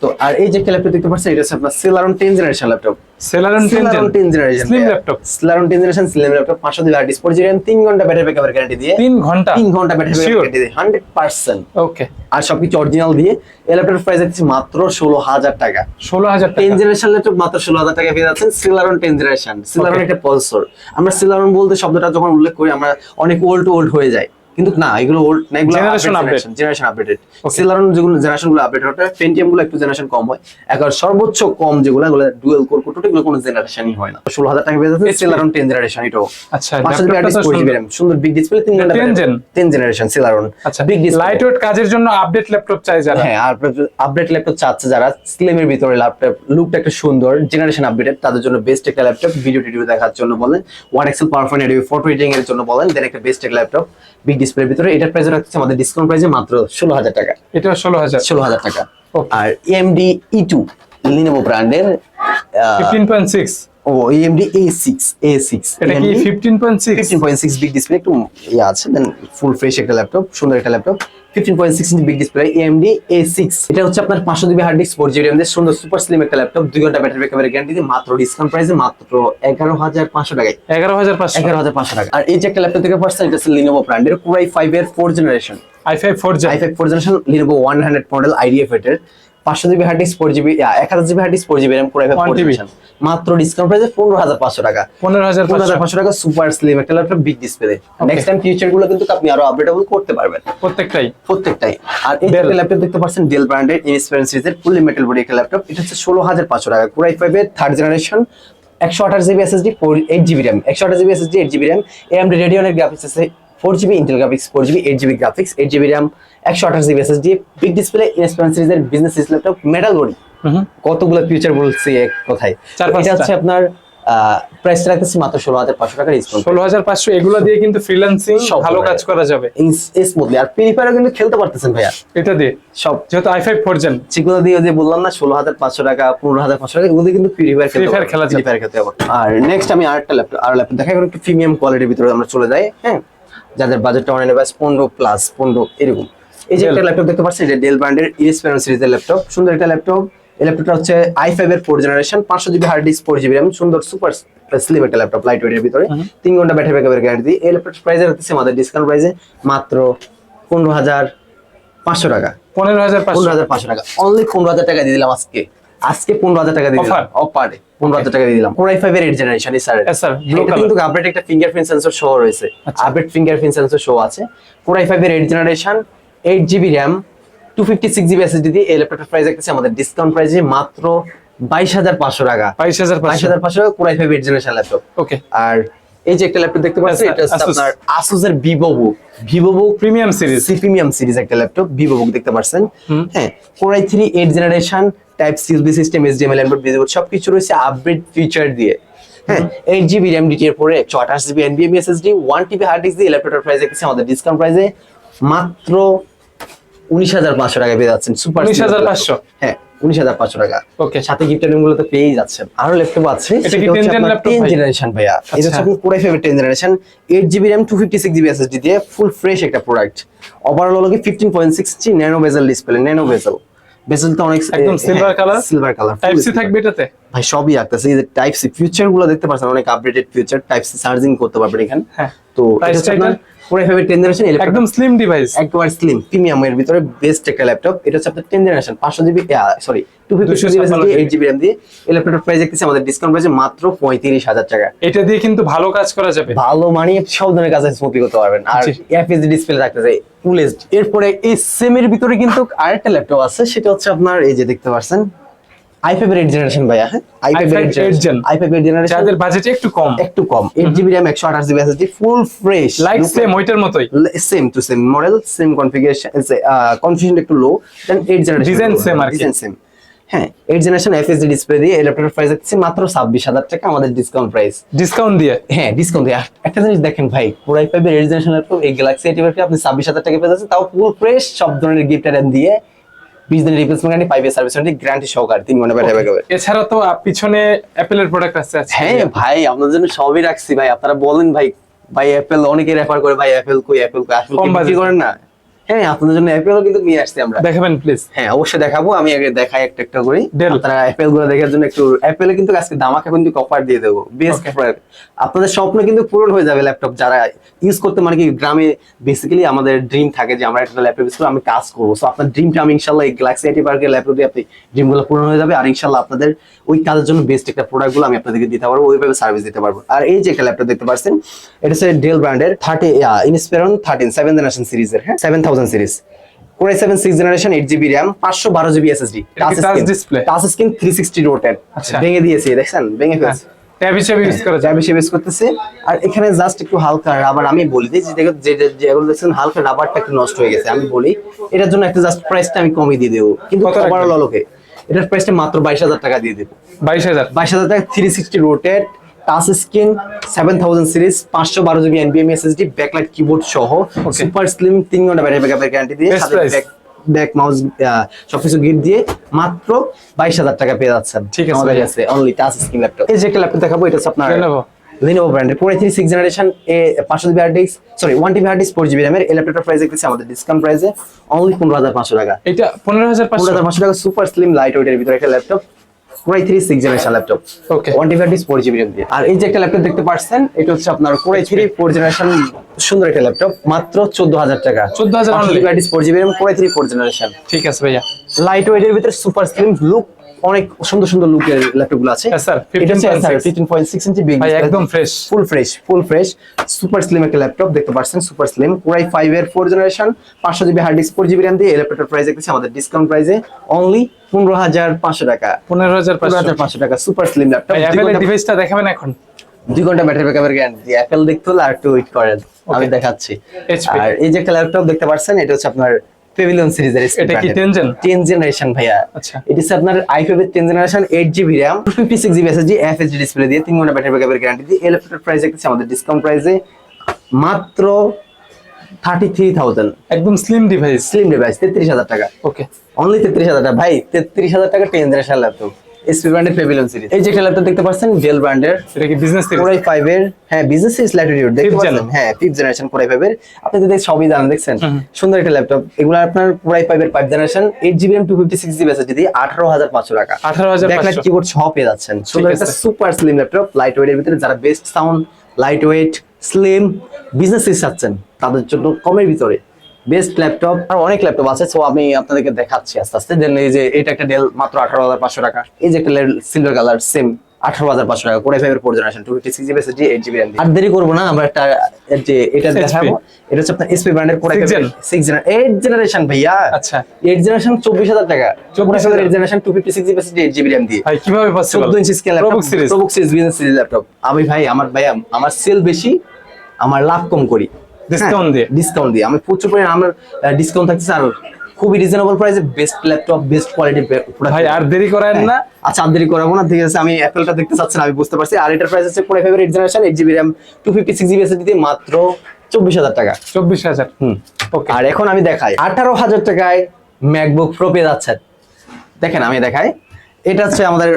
তো আর এই যে ল্যাপটপ দেখতে পাচ্ছেন এটা হচ্ছে আপনার Celeron ten generation laptop Celeron Celeron 10 generation slim laptop Celeron 10 generation slim laptop 500 GB hard disk 4 GB 3 ঘণ্টা ব্যাটারি ব্যাকআপের গ্যারান্টি দিয়ে। ঘণ্টা? 3 ঘণ্টা ব্যাটারি ব্যাকআপ গ্যারান্টি দিয়ে 100% ওকে আর সবকিছু অরিজিনাল দিয়ে এই ল্যাপটপের প্রাইস আছে মাত্র 16000 টাকা। ষোলো হাজার 10 টাকা জেনারেশন ল্যাপটপ মাত্র 16000 টাকা পেয়ে যাচ্ছেন Celeron 10 জেনারেশন Okay. একটা পলসর আমরা Celeron বলতে শব্দটা যখন উল্লেখ করি আমরা অনেক ওল্ড ওল্ড হয়ে যায় কিন্তু না এগুলো ওল্ড না এগুলো Generation update. Generation updated. যেগুলো জেনারেশনগুলো আপডেট হতে গুলো একটু জেনারেশন কম হয়। এখন সর্বোচ্চ কম যেগুলো এগুলো ডুয়েল কোর কোটো এগুলো কোনো জেনারেশনই হয় না। 16000 টাকা যাচ্ছেন 10 জেনারেশন এটাও আচ্ছা, পাঁচশো জিবি laptopটা তো হার্ড ডিস্ক, 4 জিবি সুন্দর। বিগ ডিসপ্লে 3 ঘণ্টা 10 জেনারেশন আচ্ছা বিগ ডিসপ্লে কাজের জন্য আপডেট ল্যাপটপ চাই যারা। হ্যাঁ আপডেট ল্যাপটপ চাচ্ছে যারা স্লিমের ভিতরে ল্যাপটপ লুকটা একটা সুন্দর জেনারেশন আপডেটেড তাদের জন্য বেস্ট একটা ল্যাপটপ ভিডিও টিডিও দেখার জন্য বলেন one Excel PowerPoint audio photo editing এর জন্য বলেন দেন একটা বেস্ট একটা ল্যাপটপ বিগ ডিসপ্লের ভিতরে এটার প্রাইস রাখতেছে আমাদের ডিসকাউন্ট প্রাইসে মাত্র ষোলো হাজার টাকা। এটা ষোলো হাজার ষোলো হাজার টাকা আর এমডি ই টু লিনোভো ব্র্যান্ডের fifteen point six O AMD A six A six এটা কি fifteen point six fifteen point six big display একটু ইয়ে আছে দেন ফুল ফ্রেশ একটা ল্যাপটপ সুন্দর একটা laptop fifteen point six big display AMD A six এটা হচ্ছে আপনার পাঁচশো GB hard disk four GB সুন্দর সুপার স্লিম একটা ল্যাপটপ দুই ঘণ্টা ব্যাটারি ব্যাকআপের গ্যারান্টি দিয়ে মাত্র ডিসকাউন্ট প্রাইসে মাত্র এগারো হাজার পাঁচশো টাকায়। এগারো হাজার পাঁচশো। এগারো হাজার পাঁচশো টাকা। আর এই যে একটা ল্যাপটপ থেকে পার্সেন্ট এটা হচ্ছে লিনোভো ব্র্যান্ডের কোরাই ফাইভ এর four generation I five four I five four generation Lenovo one hundred model IDF এর। পাঁচশো GB hard disk four GB এক হাজার GB hard disk four GB RAM core i five 1 four TB generation মাত্র discount প্রাইসে পনেরো হাজার পাঁচশো টাকা। পনেরো হাজার পনেরো হাজার পাঁচশো টাকা সুপার স্লিম একটা laptop big display next time ফিউচারগুলো কিন্তু আপনি আরও আপডেটেবল করতে পারবেন। প্রত্যেকটাই। প্রত্যেকটাই। আর এই Dell। ল্যাপটপ দেখতে পাচ্ছেন ডেল ব্র্যান্ডের ইনস্পিরেন্স সিরিজের ফুললি মেটাল বডি একটা ল্যাপটপ এটা হচ্ছে ষোলো হাজার পাঁচশো টাকা। কোরাই ফাইভের থার্ড জেনারেশন একশো আঠাশ GB SSD four eight GB RAM একশো আঠাশ GB SSD eight GB RAM AMD রেডিয়নের graphics আছে four GB Intel graphics four GB eight GB graphics eight GB RAM একশো আঠাশ GB SSD big display Inspiron সিরিজের business laptop metal body কতগুলো feature বলছি এক কথায়। এটা। হচ্ছে আপনার প্রাইস রাখতেছি মাত্র ষোলো হাজার পাঁচশো টাকা ডিসকাউন্ট ষোলো হাজার পাঁচশো এগুলো দিয়ে কিন্তু ফ্রিল্যান্সিং ভালো কাজ করা যাবে। স্মুথলি আর প্রিফায়ারও কিন্তু খেলতে পারতেছেন ভাইয়া। এটা দিয়ে? সব। যেহেতু আই ফাইভ ফোর জেন যেগুলো দিয়ে যে বললাম না ষোলো হাজার পাঁচশো টাকা পনেরো হাজার পাঁচশো টাকা এগুলো কিন্তু ফ্রি ফায়ার Free Fire খেলা ফ্রি ফায়ার খেলতে পারব। আর নেক্সট আমি আরেকটা ল্যাপটপ আর ল্যাপটপ দেখা একটু প্রিমিয়াম কোয়ালিটির ভিতরে আমরা চলে যাই হ্যাঁ? যাদের বাজেটটা অনেক পনেরো প্লাস পনেরো এরকম। এই যে একটা ল্যাপটপ দেখতে পাচ্ছেন এটা ডেল ব্র্যান্ডের ইনস্পিরেন্স সিরিজের ল্যাপটপ সুন্দর একটা ল্যাপটপ এই ল্যাপটপটা হচ্ছে আই ফাইভ এর ফোর জেনারেশন পাঁচশো GB hard disk four GB RAM সুন্দর সুপার স্লিম একটা ল্যাপটপ লাইট ওয়েটের ভিতরে। তিন ঘণ্টা ব্যাটারি ব্যাকআপের গ্যারান্টি এই ল্যাপটপ প্রাইসে রাখতেছে আমাদের ডিসকাউন্ট প্রাইসে মাত্র পনেরো হাজার পাঁচশো টাকা। পনেরো হাজার পনেরো হাজার পাঁচশো টাকা। অনলি পনেরো হাজার টাকা দিয়ে দিলাম আজকে। আজকে পনেরো হাজার টাকা দিয়ে দিলাম? অফারে পনেরো হাজার টাকা দিয়ে দিলাম। কোরাই ফাইভ এর এইট জেনারেশন স্যার কিন্তু আপডেট একটা ফিঙ্গারপ্রিন্ট সেন্সর শো রয়েছে। আপডেট ফিঙ্গারপ্রিন্ট সেন্সর শো আছে। কোরাই ফাইভ এর eight generation eight GB RAM two fifty six GB SSD দিয়ে এই ল্যাপটপের প্রাইস রাখতেছে আমাদের ডিসকাউন্ট প্রাইসে মাত্র বাইশ হাজার পাঁচশো টাকা। বাইশ হাজার বাইশ হাজার পাঁচশো টাকা core i five eight generation laptop okay আর এই যে একটা ল্যাপটপ দেখতে পাচ্ছেন এটা হচ্ছে। আপনার আসুসের VivoBook VivoBook premium series C premium series একটা ল্যাপটপ ভিভো বুক দেখতে পাচ্ছেন। হ্যাঁ core i three eight generation type C USB system এসডিএমএল onboard visible সবকিছু রয়েছে আপডেট ফিচার দিয়ে। হ্যাঁ এইট জিবি র্যাম ডিটি এর পরে একশো আঠাশ GB এনবিএম SSD one TB hard disk দিয়ে ল্যাপটপের প্রাইস আমাদের ডিসকাউন্ট প্রাইসে মাত্র উনিশ হাজার পাঁচশো টাকা পেয়ে যাচ্ছেন সুপার 19,500 হ্যাঁ উনিশ হাজার পাঁচশো টাকা। Okay. সাথে গিফট আইটেমগুলো তো পেয়েই যাচ্ছেন। আরও ল্যাপটপ আছে এটা কি 10 gen laptop টেন জেনারেশন ভাইয়া। এটা হচ্ছে আচ্ছা। আপনার core i five ten generation eight GB RAM two fifty six GB SSD দিয়ে ফুল ফ্রেশ একটা প্রোডাক্ট ওভারঅল হলো কি fifteen point six inch nano bezel display nano bezel তো অনেক একদম silver color? Silver colour type C থাকবে এটাতে? ভাই সবই রাখতেছে এই যে টাইপ সি ফিউচারগুলো দেখতে পাচ্ছেন অনেক updated feature type C charging করতে পারবেন এখানে। হ্যাঁ। তো এটা হচ্ছে টা আপনার এটা? কোরাই ফাইভের টেন জেনারেশন একদম স্লিম ডিভাইস একবার স্লিম প্রিমিয়াম এর ভিতরে বেস্ট একটা ল্যাপটপ এটা হচ্ছে আপনার টেন জেনারেশন পাঁচশো GB sorry two fifty six GB 256 eight GB RAM দিয়ে এই ল্যাপটপের প্রাইস দেখতেছি আমাদের ডিসকাউন্ট প্রাইসে মাত্র পঁয়ত্রিশ হাজার টাকা। এটা দিয়ে কিন্তু ভালো কাজ করা যাবে। ভালো মানে সব ধরনের কাজ স্মুথলি করতে পারবেন। আর এফএসডি ডিসপ্লে থাকতেছে ফুল এরপরে এই সেম এর ভিতরে কিন্তু আরেকটা ল্যাপটপ আছে সেটা হচ্ছে আপনার এই যে দেখতে পাচ্ছেন i5 এর 8 জেনারেশন ভাইয়া হ্যাঁ? i5 এর 8 eight জেনারেশন gen। i5 এর জেনারেশন যাদের বাজেট একটু কম। একটু কম। 8 GB RAM 128 GB SSD full fresh like same ওইটার মতোই। Same to same model same configuration configuration একটু low then 8 generation Design same আর ডিজাইন সেম হ্যাঁ 8 জেনারেশন এফএসডি ডিসপ্লে দিয়ে এই ল্যাপটপের প্রাইস হচ্ছে মাত্র 26000 টাকা আমাদের ডিসকাউন্ট প্রাইস ডিসকাউন্ট দিয়ে? হ্যাঁ ডিসকাউন্ট দিয়ে। একটা জিনিস দেখেন ভাই এই গ্যালাক্সি এইট আপনি ছাব্বিশ হাজার টাকা পেয়ে যাচ্ছেন তাও ফুল ফ্রেশ সব ধরনের গিফট দিয়ে বিশ দিনের replacement guarantee five year service warranty guarantee সহকারে তিন ঘণ্টা ব্যাটারি ব্যাকআপ এছাড়া তো পিছনে অ্যাপেলের প্রোডাক্ট আছে হ্যাঁ ভাই আপনাদের জন্য সবই রাখছি ভাই। আপনারা বলেন ভাই ভাই অ্যাপেল অনেকে রেফার করে ভাই অ্যাপেল কই অ্যাপেল কই আসলে কম করেন না? হ্যাঁ আপনাদের জন্য অ্যাপেলও কিন্তু নিয়ে আসছি আমরা। দেখাবেন প্লিজ হ্যাঁ অবশ্যই দেখাবো আমি আগে দেখাই একটা একটা করে। আপনারা অ্যাপেলগুলো দেখার জন্য একটু অ্যাপেলে কিন্তু আজকে দামাকা কিন্তু অফার দিয়ে দেবো। বেস্ট. আপনাদের স্বপ্ন কিন্তু পূরণ হয়ে যাবে ল্যাপটপ যারা ইউজ করতে মানে কি গ্রামে বেসিক্যালি আমাদের ড্রিম থাকে যে আমরা একটা ল্যাপটপ ইউজ করে আমি কাজ করব। সো আপনার ড্রিমটা আমি ইনশাল্লাহ এই গ্যালাক্সি আইটি পার্কের ল্যাপটপ দিয়ে আপনি ড্রিমগুলো পূরণ হয়ে যাবে। আর ইনশাল্লাহ আপনাদের ওই কাজের জন্য বেস্ট একটা প্রোডাক্টগুলো আমি আপনাদেরকে দিতে পারব ওইভাবে সার্ভিস দিতে পারব। আর এই যে একটা ল্যাপটপ দেখতে পাচ্ছেন এটা হচ্ছে ডেল ব্র্যান্ডের thirty Inspiron thirteen seven generation সিরিজের হ্যাঁ? Seven thousand series core i seven six generation eight GB RAM পাঁচশো বারো জিবি এসএসডি এটা কি touch screen three sixty rotated. ভেঙে দিয়েছি দেখছেন? ভেঙে ফেলছে। ট্যাব হিসেবে ইউজ করা যা যাবে বেশি বেশ করতেছে। আর এখানে জাস্ট একটু হালকা রাবার আমি বলি দিই যে দেখো যে যে- যেগুলো দেখছেন হালকা রাবারটা একটু নষ্ট হয়ে গেছে আমি বলি। এটার জন্য একটা জাস্ট প্রাইসটা আমি কমিয়ে দিয়ে দেবো। কিন্তু ওভারঅল লোকে এটার প্রাইসটা মাত্র বাইশ হাজার টাকা দিয়ে দেবো। বাইশ হাজার? বাইশ হাজার টাকা three sixty rotated touch screen seven thousand series পাঁচশো বারো জিবি এনবিএম এসএসডি ব্যাকলাইট কিবোর্ড সহ সুপার স্লিম তিন ঘণ্টা ব্যাটারি ব্যাকআপের গ্যারান্টি দিয়ে সাথে। ব্যাক মাউস সবকিছু গিট দিয়ে মাত্র বাইশ হাজার টাকা পেয়ে যাচ্ছেন। ঠিক আছে আমাদের কাছে অনলি টাচ স্ক্রিন ল্যাপটপ এই যে একটা ল্যাপটপ দেখাবো এটা আপনার। লিনোভো ব্র্যান্ডের পরে থ্রি সিক্স জেনারেশন এ পাঁচশো GB hard disk sorry one TB hard disk four GB র্যামের এই ল্যাপটপটার প্রাইস দেখতেছি আমাদের ডিসকাউন্ট প্রাইসে অনলি পনেরো হাজার পাঁচশো টাকা। এটা পনেরো হাজার পনেরো হাজার পাঁচশো টাকা সুপার স্লিম লাইট ওয়েটের ভিতরে একটা laptop core i three six generation laptop okay one TB hard four GB দিয়ে। আর এই যে একটা ল্যাপটপ দেখতে পাচ্ছেন এটা হচ্ছে আপনার কোরাই থ্রি ফোর জেনারেশন সুন্দর একটা ল্যাপটপ মাত্র চোদ্দ হাজার টাকা। চোদ্দ হাজার ফোর জিবি এবং core i three four generation ঠিক আছে ভাইয়া। লাইট ওয়েটের ভিতরে সুপার স্লিম লুক অনেক সুন্দর সুন্দর লুকের ল্যাপটপগুলো আছে। Yes, sir, এটা হচ্ছে 15.6 fifteen point six inch big একদম fresh full fresh full fresh super slim একটা ল্যাপটপ দেখতে পাচ্ছেন super slim core i five এর ফোর জেনারেশন পাঁচশো GB hard disk four GB RAM দিয়ে এই ল্যাপটপের প্রাইস দেখতেছি আমাদের ডিসকাউন্ট প্রাইসে অনলি পনেরো হাজার পাঁচশো টাকা। পনেরো হাজার পনেরো পাঁচশো হাজার পাঁচশো টাকা সুপার স্লিম ল্যাপটপ অ্যাপেলের ডিভাইসটা দেখাবেন এখন? দুই ঘণ্টা ব্যাটারি ব্যাকআপের গ্যারান্টি অ্যাপেল দেখতে হলে আর একটু ওয়েট করেন। আমি দেখাচ্ছি। আর এই যে একটা ল্যাপটপ দেখতে পাচ্ছেন এটা হচ্ছে আপনার পেভিলিয়ন সিরিজের এটা কি 10 জেন 10 জেনারেশন ভাইয়া। আচ্ছা। এটি আপনার i5 এর 10 generation 8 GB fifty six GB SSD FSD display দিয়ে 3 ঘণ্টা ব্যাটারি ব্যাকআপের গ্যারান্টি দিয়ে। এলএফটার প্রাইস দেখতেছি আমাদের ডিসকাউন্ট প্রাইসে মাত্র থার্টি থ্রি থাউজেন্ড একদম স্লিম ডিভাইস স্লিম ডিভাইস তেত্রিশ হাজার টাকা। ওকে অনলি তেত্রিশ হাজার টাকা। ভাই তেত্রিশ হাজার টাকা 10 জেনারেশন ল্যাপটপ এসপি ব্র্যান্ডের পেভিলিয়ন সিরিজ এই যে একটা ল্যাপটপ দেখতে পাচ্ছেন ডেল ব্র্যান্ডের এটা কি বিজনেস কোরাই এর হ্যাঁ বিজনেস সিরিজ ল্যাটিটিউড দেখতে পাচ্ছেন? হ্যাঁ ফিফথ জেনারেশন কোরাই এর। আপনি তো সবই জানেন দেখছেন? সুন্দর একটা ল্যাপটপ এগুলো আপনার কোরাই এর generation eight GB two fifty six GB SSD দিয়ে আঠারো হাজার পাঁচশো টাকা। 18,500 ব্যাকলাইট কিবোর্ড সহ পেয়ে যাচ্ছেন। সুন্দর একটা সুপার স্লিম ল্যাপটপ লাইট ওয়েটের ভিতরে যারা best sound light weight slim business series চাচ্ছেন তাদের জন্য কমের ভিতরে। Best laptop. আর অনেক ল্যাপটপ আছে সো আমি আপনাদেরকে দেখাচ্ছি আস্তে আস্তে। দেন এই যে এটা একটা ডেল মাত্র আঠারো হাজার পাঁচশো টাকা। এই যে একটা সিলভার কালার সেম আঠারো হাজার পাঁচশো টাকা কোরাই ফাইভের four generation two fifty six GB SSD eight GB আর দেরি করব না আমরা একটা যে এটা দেখাবো। এটা হচ্ছে আপনার এসপি ব্র্যান্ডের? সিক্স জেনারেশন এইট জেনারেশন ভাইয়া। আচ্ছা। এইট জেনারেশন চব্বিশ হাজার টাকা। 24,000 eight generation two fifty six GB SSD eight GB RAM দিয়ে। ভাই কীভাবে পসিবল চোদ্দ ইঞ্চি scale ProBook series ProBook series business series laptop আমি ভাই আমার ভাই আমার সেল বেশি আমার লাভ কম করি। Discount দিয়ে? ডিসকাউন্ট দিয়ে। আমি প্রচুর পরিমাণে আমার ডিসকাউন্ট থাকতেছে আর খুবই রিজনেবল প্রাইসে বেস্ট ল্যাপটপ বেস্ট কোয়ালিটি ভাই আর দেরি করেন না। আচ্ছা আর দেরি করাবো না। ঠিক আছে আমি অ্যাপেলটা দেখতে চাচ্ছেন আমি বুঝতে পারছি। আর এটার প্রাইস হচ্ছে কোরাই ফাইভের eight generation eight GB RAM two fifty six GB SSD দিয়ে মাত্র চব্বিশ হাজার টাকা। চব্বিশ হাজার। হুম। ওকে আর এখন আমি দেখাই। আঠারো হাজার টাকায় ম্যাকবুক প্রো পেয়ে যাচ্ছেন। দেখেন আমি দেখাই। এটা হচ্ছে আমাদের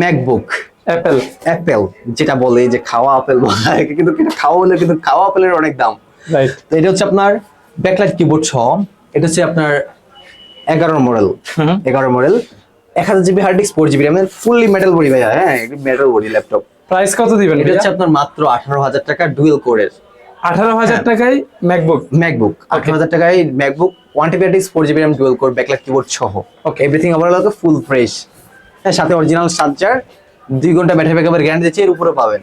ম্যাকবুক অ্যাপেল অ্যাপেল যেটা বলে যে খাওয়া আপেল বলা। হয় কিন্তু খাওয়া হলে কিন্তু খাওয়া আপেলের অনেক দাম। রাইট এটা হচ্ছে আপনার ব্যাকলাইট কিবোর্ড সহ। এটা হচ্ছে আপনার এগারো মডেল এগারো মডেল এক হাজার GB hard disk four GB র্যামের ফুললি মেটাল বডি ভাইয়া হ্যাঁ মেটাল বডি ল্যাপটপ প্রাইস কত দিবেন এটা হচ্ছে আপনার মাত্র আঠারো হাজার টাকা ডুয়েল কোরের আঠারো হাজার টাকায় ম্যাকবুক ম্যাকবুক আঠারো হাজার টাকায় MacBook one TB disk four GB RAM dual core backlight keyboard সহ। Okay everything overall full fresh হ্যাঁ সাথে অরিজিনাল চার্জার দুই ঘণ্টা ব্যাটারি ব্যাকআপের গ্যারান্টি দিচ্ছে এর উপরে পাবেন।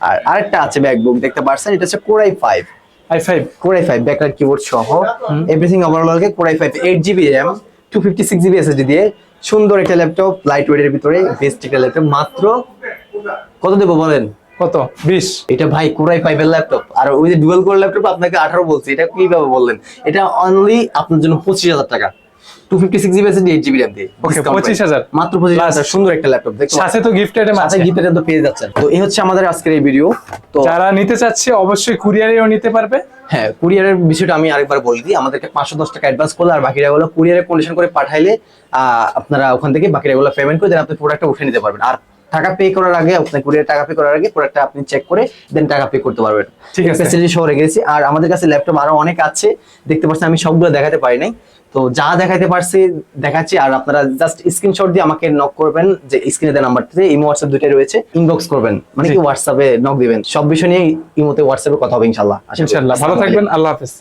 আর আরেকটা আছে ব্যাকবুক দেখতে পারছেন এটা হচ্ছে core i five I five core i five backlight keyboard সহ। Everything overall core i five eight GB RAM two fifty six GB SSD দিয়ে। সুন্দর একটা ল্যাপটপ লাইট ওয়েটের ভিতরে বেস্ট একটা ল্যাপটপ মাত্র কত দেবো বলেন? কত? বিশ। এটা ভাই কোরাই ফাইভের ল্যাপটপ আর ওই যে ডুয়েল কোর ল্যাপটপ আপনাকে আঠারো বলছি এটা কীভাবে বললেন? এটা অনলি আপনার জন্য পঁচিশ হাজার টাকা। Two fifty six GB eight GB RAM দিয়ে। Okay, Discount 25,000 মাত্র পঁচিশ হাজার। সুন্দর একটা ল্যাপটপ সাথে তো গিফট আইটেম সাথে আছে। গিফটের তো পেয়ে যাচ্ছেন। তো এই হচ্ছে আমাদের আজকের এই ভিডিও তো যারা নিতে চাচ্ছে অবশ্যই কুরিয়ারেও নিতে পারবে। হ্যাঁ কুরিয়ারের বিষয়টা আমি আরেকবার বলে দিই। আমাদেরকে পাঁচশো দশ টাকা অ্যাডভান্স করলে আর বাকিরা গুলো কুরিয়ারে কন্ডিশন করে পাঠাইলে আপনারা ওখান থেকে বাকিরা গুলো পেমেন্ট করে দেন আপনি প্রোডাক্টটা উঠে নিতে পারবেন। আর টাকা পে করার আগে আপনি কুরিয়ার টাকা পে করার আগে প্রোডাক্টটা আপনি চেক করে দেন টাকা পে করতে পারবেন। ঠিক আছে। ফ্যাসিলিটি সহ রেখেছি আর আমাদের কাছে ল্যাপটপ আরও অনেক আছে। দেখতে পাচ্ছেন আমি সবগুলো দেখাতে পারি নাই। তো যা দেখাতে পারছি দেখাচ্ছি আর আপনারা জাস্ট স্ক্রিনশট দিয়ে আমাকে নক করবেন যে স্ক্রিনে দেওয়া নাম্বারটিতে ইমো হোয়াটসঅ্যাপ দুটাই রয়েছে ইনবক্স করবেন মানে কি হোয়াটসঅ্যাপে নক দিবেন সব বিষয় নিয়ে ইমোতে হোয়াটসঅ্যাপে কথা হবে ইনশাল্লাহ। ইনশাআল্লাহ ভালো থাকবেন আল্লাহ হাফেজ।